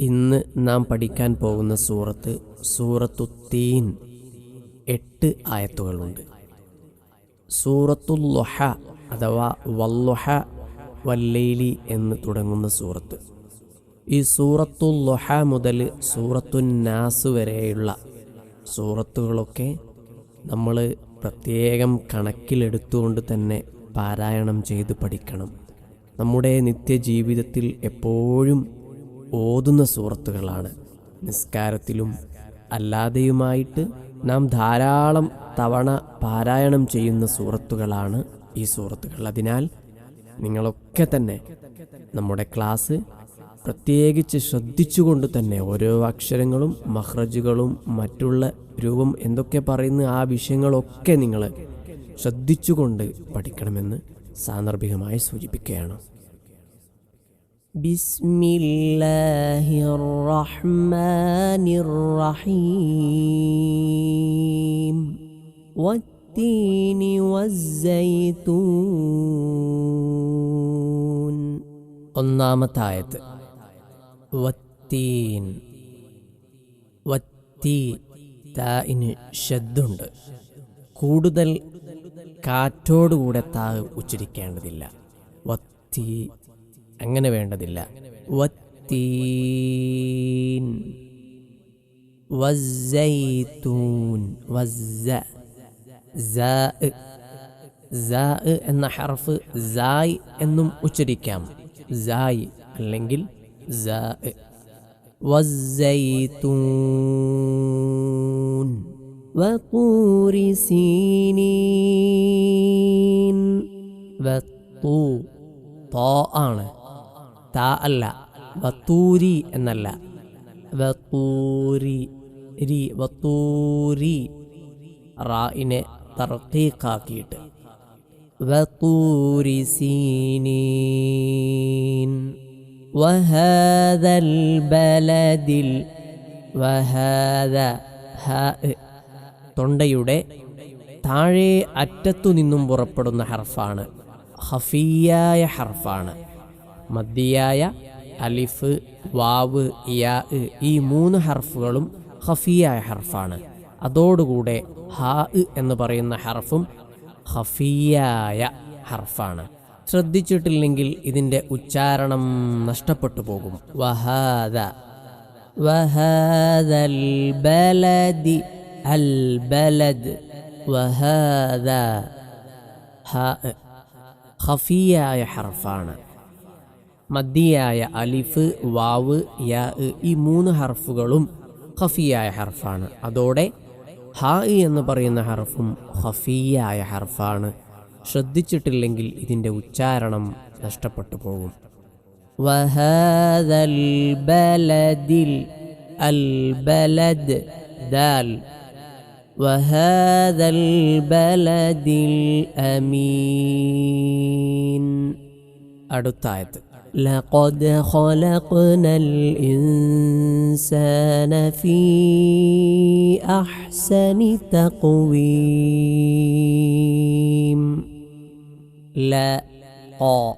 ഇന്ന് നാം പഠിക്കാൻ പോകുന്ന സൂറത്ത് സൂറത്തു തീൻ എട്ട് ആയത്തുകളുണ്ട്. സൂറത്തുല്ലുഹ അഥവാ വല്ലൊഹ വല്ലൈലി എന്ന് തുടങ്ങുന്ന സൂറത്ത്. ഈ സൂറത്തുല്ലുഹ മുതൽ സൂറത്തുന്നാസ് വരെയുള്ള സൂറത്തുകളൊക്കെ നമ്മൾ പ്രത്യേകം കണക്കിലെടുത്തുകൊണ്ട് തന്നെ പാരായണം ചെയ്ത് പഠിക്കണം. നമ്മുടെ നിത്യജീവിതത്തിൽ എപ്പോഴും ഓതുന്ന സൂറത്തുകളാണ് നിസ്കാരത്തിലും അല്ലാതെയുമായിട്ട് നാം ധാരാളം തവണ പാരായണം ചെയ്യുന്ന സൂറത്തുകളാണ് ഈ സൂറത്തുകൾ അതിനാൽ നിങ്ങളൊക്കെ തന്നെ നമ്മുടെ ക്ലാസ് പ്രത്യേകിച്ച് ശ്രദ്ധിച്ചുകൊണ്ട് തന്നെ ഓരോ അക്ഷരങ്ങളും മഹ്റജുകളും മറ്റുള്ള രൂപം എന്തൊക്കെ പറയുന്ന ആ വിഷയങ്ങളൊക്കെ നിങ്ങൾ ശ്രദ്ധിച്ചുകൊണ്ട് പഠിക്കണമെന്ന് സാന്ദർഭികമായി സൂചിപ്പിക്കുകയാണ്. بسم الله الرحمن الرحيم والتين والزيتون ഒന്നാമത്തെ ആയത്ത് വത്തീൻ വത്തീ തായിന് ഷദ്ദുണ്ട് കൂടുതൽ കാറ്റോടുകൂടെ താ ഉച്ചരിക്കേണ്ടതില്ല വത്തീ അങ്ങനെ വേണ്ടതില്ല. വസ്സ. എന്ന ഹർഫ് സായ് എന്നും ഉച്ചരിക്കാം. സായ് അല്ലെങ്കിൽ ആണ്. താ അല്ല വത്തൂരി എന്നല്ല. വത്തൂരി രി വത്തൂരി. റായിനെ തർക്കീക്കാക്കിയിട്ട് വത്തൂരി സീനീൻ. വഹദൽ ബലദിൽ വഹദ തൊണ്ടയുടെ താഴെ അറ്റത്തു നിന്നും പുറപ്പെടുന്ന ഹർഫാണ്. ഹഫിയായ ഹർഫാണ്. മദ്ദിയായ അലിഫ് വാവ് യാ ഈ മൂന്ന് ഹർഫുകളും ഹഫിയായ ഹർഫാണ് അതോടുകൂടെ ഹാ എന്ന് പറയുന്ന ഹർഫും ഹഫിയായ ഹർഫാണ് ശ്രദ്ധിച്ചിട്ടില്ലെങ്കിൽ ഇതിൻ്റെ ഉച്ചാരണം നഷ്ടപ്പെട്ടു പോകും വഹാദ وهذا البلد البلد وهذا ഹാ ഖഫിയായ ഹർഫാണ് മദ്യയായ അലിഫ് വാവ് യാ ഈ മൂന്ന് ഹർഫുകളും ഖഫിയായ ഹർഫാണ്. അതോടെ ഹാ എന്ന് പറയുന്ന ഹർഫും ഖഫിയായ ഹർഫാണ്. ശ്രദ്ധിച്ചിട്ടില്ലെങ്കിൽ ഇതിന്റെ ഉച്ചാരണം നഷ്ടപ്പെട്ടു പോകും. ബലദിൽ അൽ ബലദ് ദാൽ. ബലദിൽ അമീൻ. അടുത്തായത് لقد خلقنا الإنسان في أحسن تقويم لا قا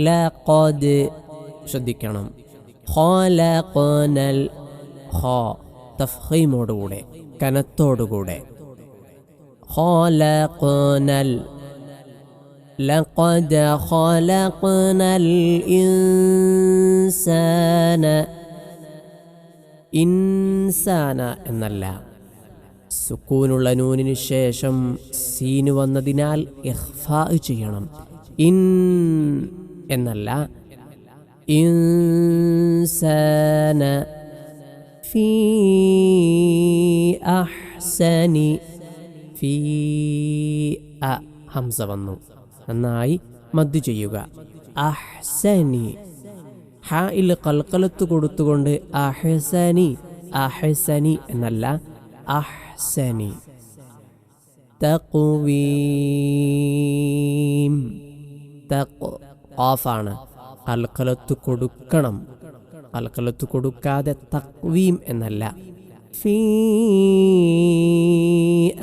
لقد ശ്രദ്ധിക്കണം ഖലഖനൽ ഖ തഫ്ഹീമോടുകൂടെ കനത്തോടുകൂടെ ഖലഖനൽ لقد خلقنا الإنسان ഇൻസാന എന്നല്ല സുക്കൂനുള്ള നൂനിന് ശേഷം സീന് വന്നതിനാൽ ഇഖ്ഫാ ചെയ്യണം ഇൻ എന്നല്ല ഇൻസാന ഫീ അഹ്സനി ഫീ അ ഹംസ വന്നു നന്നായി മദ് ചെയ്യുക അഹ്സനി കൽക്കലത്ത് കൊടുത്തുകൊണ്ട് അഹ്സനി അഹ്സനി എന്നല്ല അഹ്സനി. തഖ്വീം. തഖ് ഓഫാണ് കൽക്കലത്ത് കൊടുക്കണം. കൽക്കലത്ത് കൊടുക്കാതെ തക്വീം എന്നല്ല ഫീ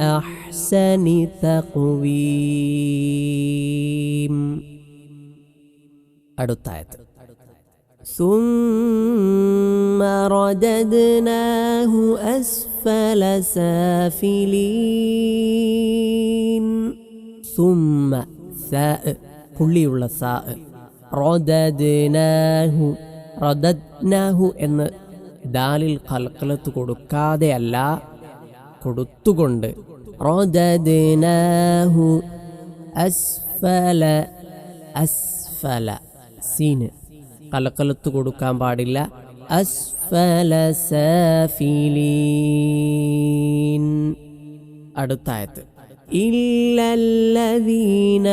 അഹ്സനി തഖ്വീം അടുത്തായത് ثم رددناه أسفل سافلين ثم ثاء പുള്ളിയുള്ള സാ റോദദ്നാഹു റദദ്നാഹു എന്ന് ദാലിൽ കൽക്കലത്ത് കൊടുക്കാതെയല്ല കൊടുത്തുകൊണ്ട്. അസ്ഫല അസ്ഫല. സീന്. കലക്കലത്ത് കൊടുക്കാൻ പാടില്ല. അസ്ഫല അടുത്തായത്. إلا الذين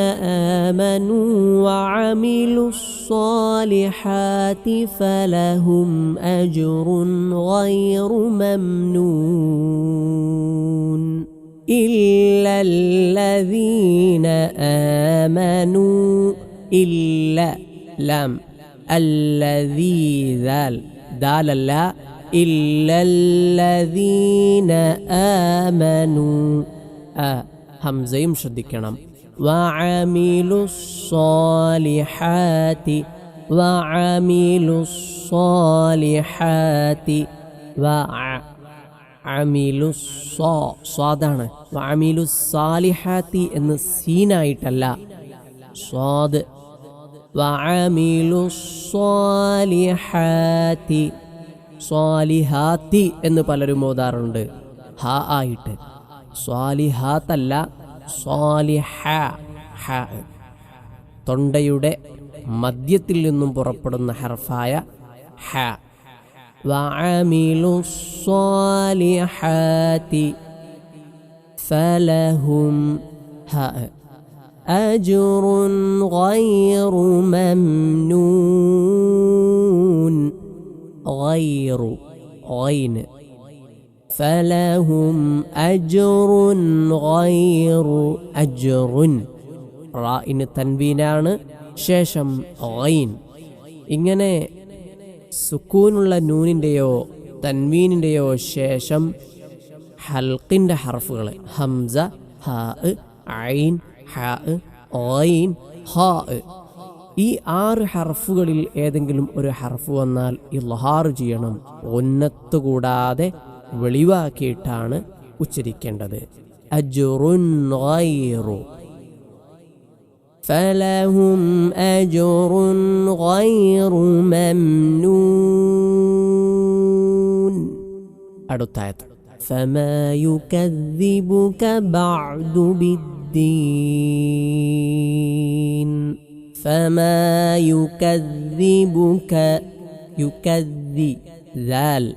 آمنوا وعملوا الصالحات فلهم أجر غير ممنون إلا الذين آمنوا إلا لم الذي ذال دال لا إلا الذين آمنوا آه ഹംസയും ശ്രദ്ധിക്കണം. സ്വാലിഹാത്തി വഅമിലു സ്വാദാണ്. വഅമിലു സാലിഹാത്തി എന്ന് സീനായിട്ടല്ല. സ്വാദ്. വഅമിലു സ്വാലിഹാത്തി സ്വാലിഹാത്തി എന്ന് പലരും ഓതാറുണ്ട്. ഹ ആയിട്ട്. സ്വാലിഹാത്തല്ല സ്വാലിഹ ഹ തൊണ്ടയുടെ മധ്യത്തിൽ നിന്നും പുറപ്പെടുന്ന ഹർഫായ ഹ وعملوا الصالحات فلهم هاء أجر غير ممنون غير غين فلهم أجر غير أجر റായിന് തൻവീനാണ് ശേഷം ഗൈൻ ഇങ്ങനെ സുക്കൂനുള്ള നൂനിൻ്റെയോ തൻവീനിൻ്റെയോ ശേഷം ഹൽക്കിൻ്റെ ഹർഫുകൾ ഹംസ ഹ ഐൻ ഹ ഐൻ ഹ ഈ ആറ് ഹർഫുകളിൽ ഏതെങ്കിലും ഒരു ഹർഫ് വന്നാൽ ഇൽഹാർ ചെയ്യണം ഒന്നത്ത് കൂടാതെ വെളിവാക്കിയിട്ടാണ് ഉച്ചരിക്കേണ്ടത് അജുറുൻ ഗൈറു فلهم أجر غير ممنون അടുത്തായത് فما يكذبك بعد بالدين فما يكذبك يكذي ذال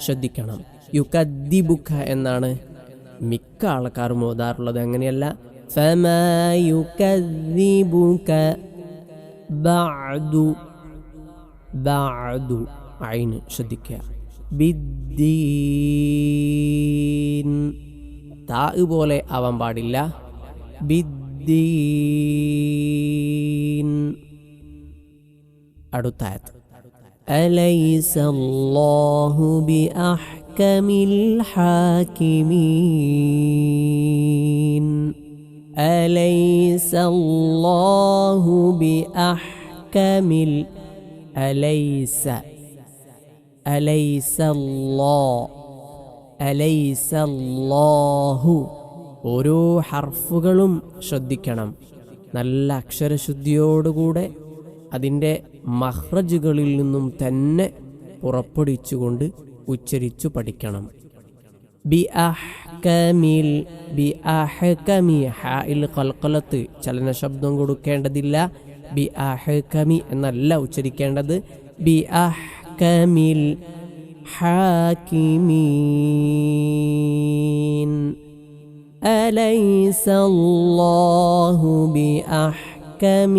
ശ്രദ്ധിക്കണം യുക്കദ്ദിബുക്ക എന്നാണ് മിക്ക ആൾക്കാരും ഓതാറുള്ളത്. അങ്ങനെയല്ല ബഅദു ബഅദു ശ്രദ്ധിക്കുക. പോലെ ആവാൻ പാടില്ല. ബിദ്ദീൻ. അടുത്തായത് അലൈസല്ലാഹു بأحكم الحاكمين أليس الله بأحكم ال... أليس أليس الله أليس الله ഓരോ ഹർഫുകളും ശ്രദ്ധിക്കണം നല്ല അക്ഷരശുദ്ധിയോടുകൂടെ അതിൻ്റെ മഹ്റജുകളിൽ നിന്നും തന്നെ പുറപ്പെടുവിച്ചുകൊണ്ട് ഉച്ചരിച്ചു പഠിക്കണം ബി അഹ്കമിൽ ബി അഹ്കമി ഹായിൽ കൽക്കലത്ത് ചലന ശബ്ദം കൊടുക്കേണ്ടതില്ല ബി അഹ്കമി എന്നല്ല ഉച്ചരിക്കേണ്ടത് ബി അഹ്കമിൽ ഹാക്കിമീൻ أليس الله بأحكم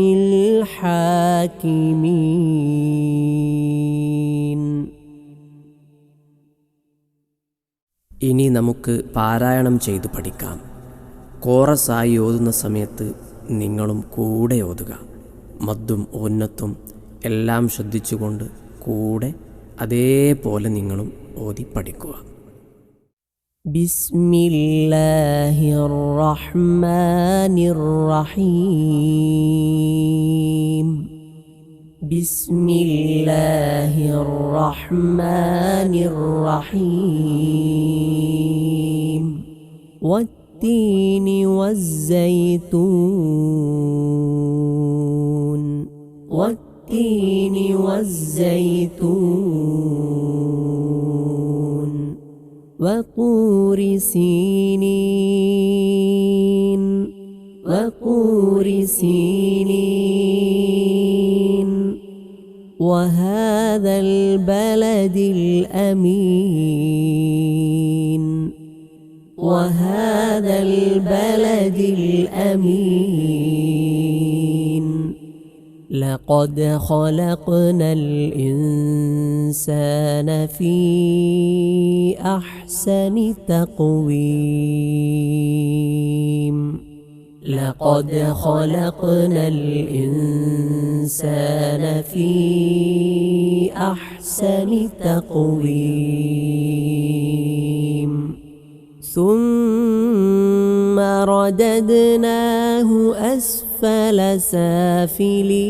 الحاكمين ഇനി നമുക്ക് പാരായണം ചെയ്തു പഠിക്കാം. കോറസായി ഓതുന്ന സമയത്ത് നിങ്ങളും കൂടെ ഓതുക. മദ്ദും ഉന്നത്തും എല്ലാം ശ്രദ്ധിച്ചുകൊണ്ട് കൂടെ അതേപോലെ നിങ്ങളും ഓതി പഠിക്കുക. ബിസ്മില്ലാഹിർ റഹ്മാനിർ റഹീം بسم الله الرحمن الرحيم. والتين والزيتون. والتين والزيتون. وطور سينين. وطور سينين. وهذا البلد الأمين. وهذا البلد الأمين. لقد خلقنا الإنسان في أحسن تقويم. لقد خلقنا الإنسان في أحسن تقويم. ثم رددناه أسفل سافلين.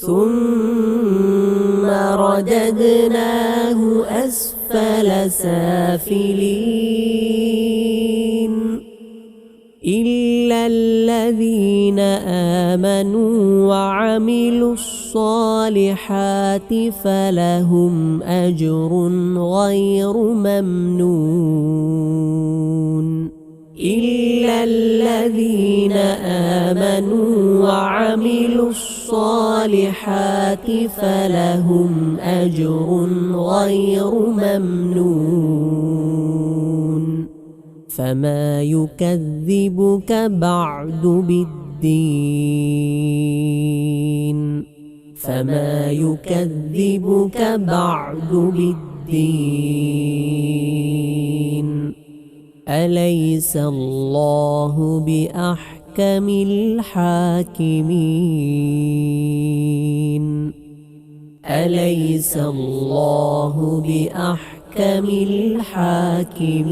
ثم رددناه أسفل سافلين. إلا الذين آمنوا وعملوا الصالحات فلهم أجر غير ممنون إلا الذين آمنوا وعملوا الصالحات فلهم أجر غير ممنون فما يكذبك بعد بالدين فما يكذبك بعد بالدين أليس الله بأحكم الحاكمين أليس الله بأحكم أحكم الحاكمين.